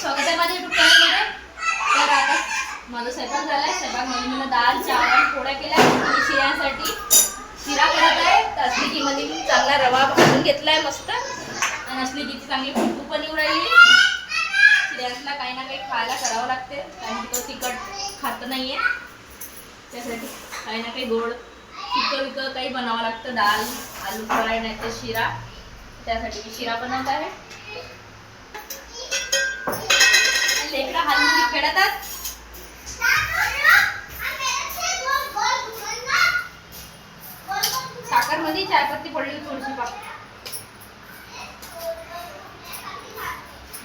स्वागत आहे माझ्या युट्यूब चॅनलमध्ये तर आता माझा स्वयंपाक झालाय. स्वयंपाकमध्ये मला दाल चावल पोळ्या केल्या. आणि शिऱ्यांसाठी शिरा करत आहे. तर असली की मध्ये मी चांगला रवा भाजून घेतलाय मस्त. आणि असली की चांगली फुटू पण येऊ राहिली शिऱ्यांना काही ना काही खायला करावं लागते. कारण की तो तिखट खात नाहीये. त्यासाठी काही ना काही गोड तिखं विकं काही बनावं लागतं. दाल आलू फ्राय नाही तर शिरा. त्यासाठी मी शिरा बनवत आहे. लेकरं हल्ली खेळतात. साखरमध्ये चायपत्ती पडली थोडीशी पाक.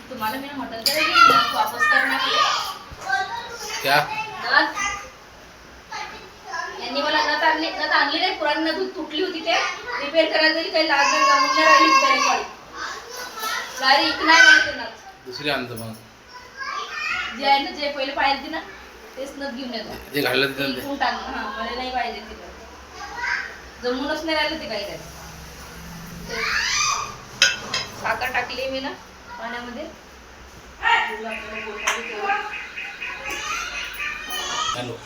तुम्हाला मी म्हटलं तर वापस करणार क्या? यांनी मला नथ आणली नथ आणली नाही पुराणी नथ तुटली होती ते. रिपेअर करायला तरी काही लागत जमून नाही राहिली तरी पण गाडी इक नाही दुसरी आणतो मग. जे आहे ना जे पहिले पाहिजे ना तेच नथ घेऊन येतो. जे घाललं तिथं ते. इकून टाक हा मला नाही पाहिजे तिथं जमूनच नाही राहिलं ते काही काही. ते साखर टाकली मी ना पाण्यामध्ये. हॅलो.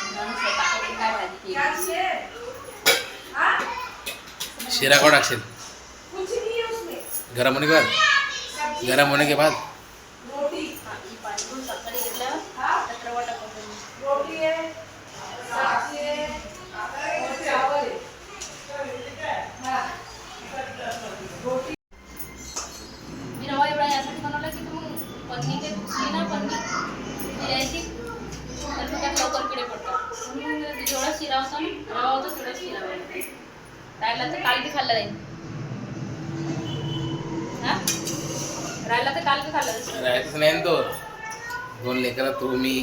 स्वयंपाकाची काय भाजी केली? शिरा को टाकशील गर्म होने के बाद गर्म होने के बाद हा, ही पाणी घेऊन साखर घेतलं त्यात रवा टाकून मी रवा एवढा यासाठी बनवला की तू पन्नी ते दुसरी ना पन्नी शिरायची तर मग त्यात लवकर किडे पडतात म्हणून जेवढा शिरा होता ना रवा होता तेवढा शिरा बनवला. राहिला तर काल बी खाल्ला जाईल हा राहिला तर काल खाल्ला नाही तो. दोन लेकरं तू मी.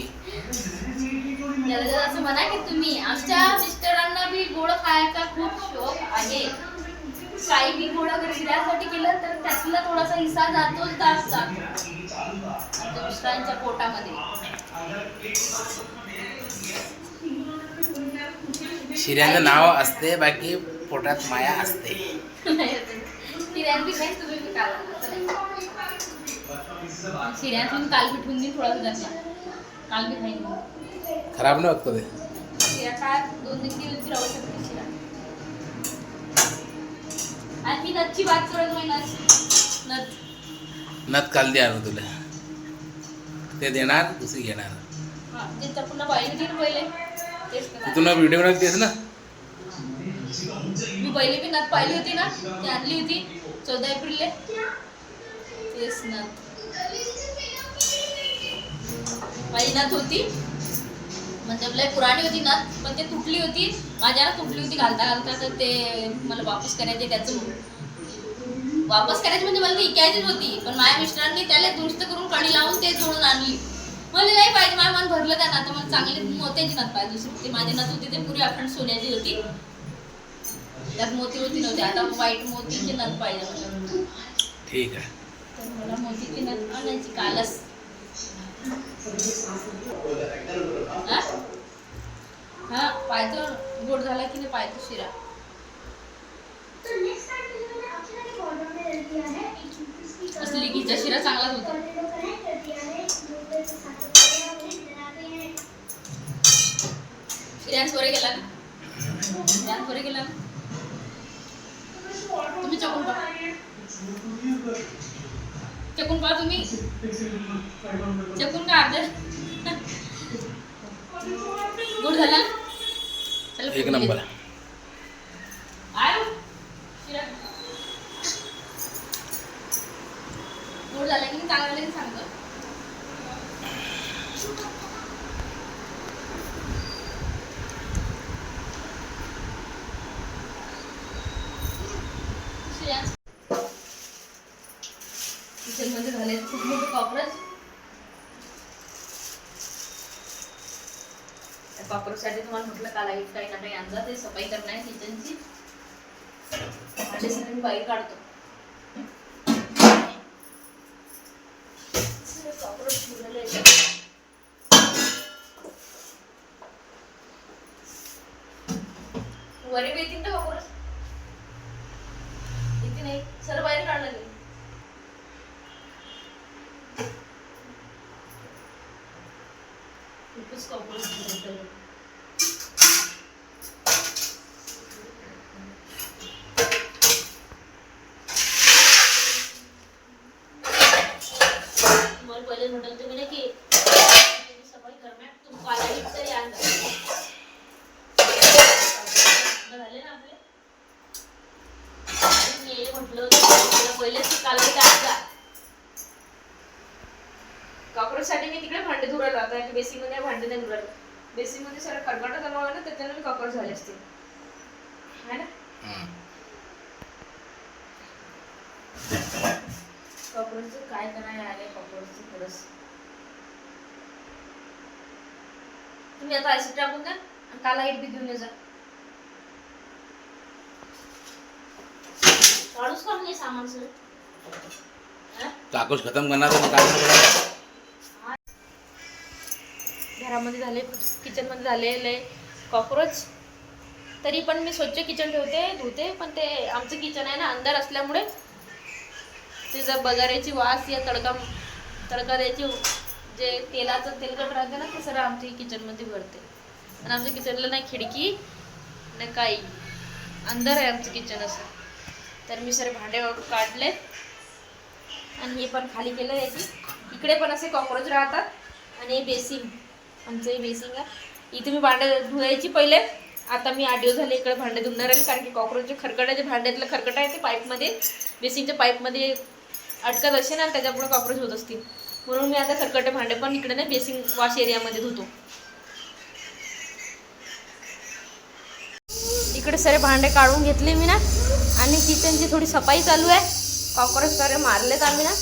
त्याला जर असं म्हणा की तुम्ही आमच्या मिस्टरांना बी गोड खायचा खूप शौक आहे. काही बी गोड केलं तर त्यातला थोडासा हिस्सा जातोच जात जातो आमच्या मिस्टरांच्या पोटामध्ये. शिऱ्याचं नाव असते बाकी पोटात माया असते. तुम्ही बी काला शिऱ्यात मी घरला काल बी खाईन खराब नाही होत का ते शिरा काय दोन तीन दिवस बी राहू शकते शिरा आणि मी नथची बात करत नाही नथ. नथ. नथ काल दे आणू तुला. ते देणार दुसरी घेणार. ते तर पुन्हा पहिले. तेच व्हिडिओ बनवली तेच ना? मी पहिले बी नथ पाहिली होती ना ती आणली होती चौदा एप्रिलले. तेच नथ माझी नथ होती. म्हणजे लय पुराणी होती नथ पण ते तुटली होती. माझ्याला तुटली होती घालता घालता तर ते मला वापस करायचे त्याचं. वापस करायची म्हणजे मला ती इकायचीच होती पण माझ्या मिस्टरांनी त्याला दुरुस्त करून कडी लावून ते जोडून आणली. मला नाही पाहिजे माझ्या मन भरलं त्या नातं मला चांगली मोत्याची नथ पाहिजे. दुसरी ती माझी नथ होती ते पुरी आपण सोन्याची होती. त्यात मोती होती नव्हती आता व्हाईट मोतीची नथ पाहिजे मला. ठीक आहे. तर मला मोतीची नथ आणायची कालच. हा? हा पायतो गोड झाला की नाही पायतो शिरा. असली की शिरा चांगलाच होता. शिऱ्यांसोरे गेला ना? शिऱ्यांसोरे गेला ना? तुम्ही चकून पहा. चकून पहा तुम्ही. चकून का अर्ध? गुड झाला. चला एक नंबर. आयो. गुड झाला की चांगला सांगतो शिरा किचनमध्ये झाले खूप मोठे कॉकरोच कॉकरोचसाठी तुम्हाला म्हटलं का एक काही ना काही ते सफाई करणं आहे किचनची. भांडे सगळे मी बाहेर काढतो. वरी बी येतील ना कॉकरोच येतील नाही. सर बाहेर काढलं नाही. खूपच कॉकरोच मला पहिले म्हटलं तुम्ही ना की तुम्ही सफाई करणार तुमको आला एक तरी अंदा झाले ना आपले मी हे म्हटलं होतं मला पहिलेच ते कालवं टाकला कॉकरोच साठी मी तिकडे भांडे धुरायला मध्ये भांडे नाही धुरायला बेसिंगमध्ये सगळं खरकटा जमा ना त्याच्यानं मी कॉकरोच झाले असते. है ना? हम्म. कॉकरोचचं काय करायला आले कॉकरोचचं खरंच? तुम्ही आता आयसी टाकून द्या आणि काला एक बी घेऊन जा. काढूच का म्हणजे सामान सर काकूस खतम करणार काय घरामध्ये झाले किचनमध्ये झालेले कॉक्रोच तरी पण मी स्वच्छ किचन ठेवते धुते पण ते आमचं किचन आहे ना अंदर असल्यामुळे ते जर बगाऱ्याची वास या तडका तडका द्यायची जे तेलाचं तेलकट राहते ना ते सर आमच्या किचनमध्ये भरते. आणि आमच्या किचनला नाही खिडकी नाही काही. अंदर आहे आमचं किचन असं. तर मी सर भांडे काढले. आणि हे पण खाली केलं याची. इकडे पण असे कॉक्रोच राहतात. आणि बेसिन. बेसिंग आमचं हे बेसिंग आहे. इथे मी भांडे धुवायची पहिले. आता मी आठ दिवस झाले इकडे भांडे धुणार आहे कारण की कॉक्रोचचे खरकटाचे भांड्यातलं खरकट आहे ते पाईपमध्ये. बेसिंगच्या पाईपमध्ये अटकत असे ना त्याच्यापुढे कॉक्रोच होत असतील. म्हणून मी आता खरकटे भांडे पण इकडे नाही बेसिंग वॉश एरियामध्ये धुतो. इकडे सारे भांडे काढून घेतले मी ना. आणि किचनची थोडी सफाई चालू आहे. कॉक्रोच सारे मारलेत आम्ही ना.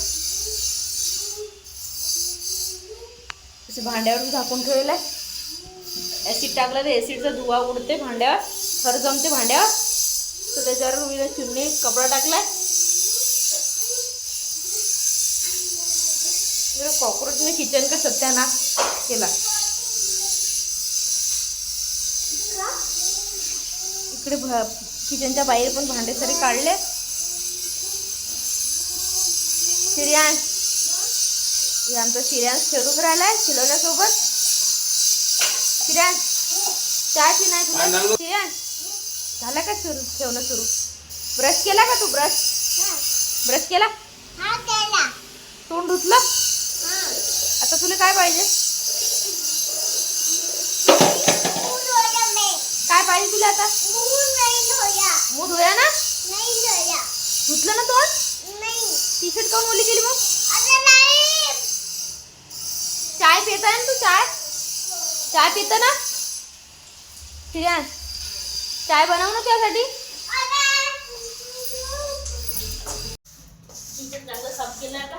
असे भांड्यावर झाकून ठेवलेलं आहे. ॲसिड टाकलं तर ॲसिडचा धुवा उडते भांड्यावर. थर जमते भांड्यावर. तर त्याच्यावर मी ना चिमणी कपडा टाकलाय. कॉक्रोचने किचन का सत्यानाश केला. इकडे भ किचनच्या बाहेर पण भांडे सारे काढले. शिर्यान हे आमचा शिर्यान खेळून राहिलाय खिलवण्यासोबत शिर्यान चहा की नाही तुला? झालं? शिर्यान झाला का सुरू ठेवणं सुरू? ब्रश केला का तू ब्रश? ब्रश केला? तोंड धुतलं? आता तुला काय पाहिजे? काय पाहिजे तुला आता? मूड धुया ना? धुतलं ना तोंड? टी शर्ट काऊन ओली केली मग? पिता ना तू? चाय? चाय पिता ना? श्रियान चाय बनव ना त्यासाठी चांगलं साफ केलं आता.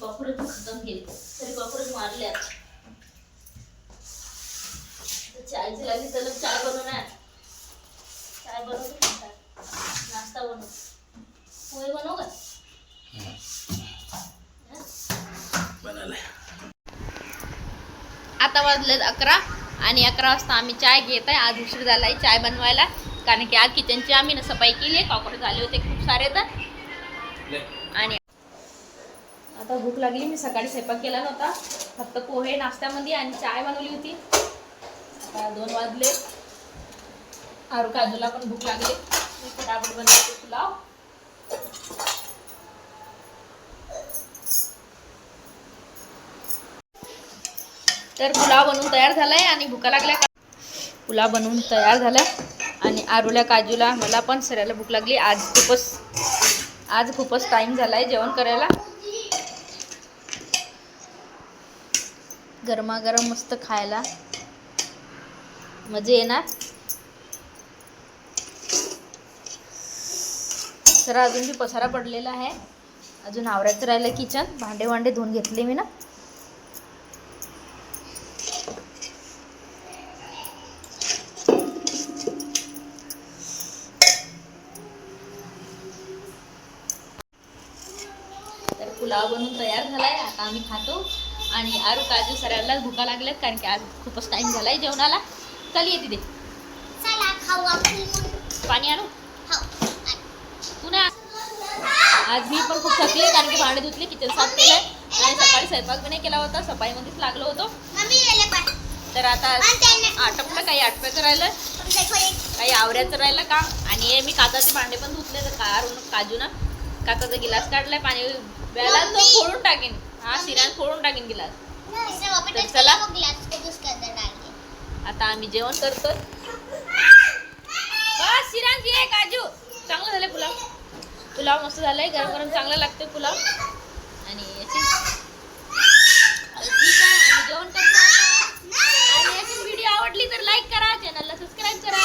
कॉक्रोच खतम केले. तरी कॉक्रोच मारले आता. चायची लागली तर चाय बनवणार. चाय बनवतो नाश्ता नाश्ता बनव. पोहे बनव का? आता वाजलेत अकरा आणि अकरा वाजता आम्ही चाय घेत आहे. आज उशीर झाला आहे चाय बनवायला. कारण की आज किचनची आम्ही ना सफाई केली आहे. कॉक्रोच आले होते खूप सारे तर. आणि आता भूक लागली. मी सकाळी स्वयंपाक केला नव्हता. फक्त पोहे नाश्त्यामध्ये आणि चाय बनवली होती. आता दोन वाजले. आरू काजूला पण भूक लागली. मी फटाफट बनवते पुलाव. तर पुलाव बनवून तयार झालाय आणि भुका लागल्या. पुलाव बनवून तयार झाला आणि आरूला काजूला मला पण सगळ्याला भूक लागली. आज खूपच आज खूपच टाइम झालाय जेवण करायला. गरमागरम मस्त खायला मजा येणार. जरा अजून बी पसारा पडलेला आहे. अजून आवरायचं राहिलं किचन भांडे वांडे धुवून घेतले मी ना. पुलाव बनवून तयार झालाय. आता आम्ही खातो. आणि आरू काजू सरायला भुका लागल्यात कारण की आज खूपच टाइम झालाय जेवणाला. चल ये तिथे. पाणी आणू? तू नाही आज मी पण खूप थकले कारण की भांडे धुतले किचन साफ केलंय. आणि सकाळी स्वयंपाक पण नाही केला होता सफाईमध्येच लागलो होतो. तर आता आटपलं काही आटपायचं राहिलं काही आवऱ्याचं राहिलं का आणि हे मी काचाचे भांडे पण धुतले तर कारून काजू ना काचाचा गिलास काढलाय पाणी प्यायला तो फोडून टाकीन. हा सिरान फोडून टाकीन गिलास. तर चला. आता आम्ही जेवण बस सिरांची आहे काजू. चांगलं झालंय पुलाव. पुलाव मस्त झालाय गरम गरम चांगला लागतोय पुलाव. आणि याची ठीक आहे आम्ही जेवण करतो. आणि याची व्हिडिओ आवडली तर लाईक करा चॅनलला सबस्क्राईब करा.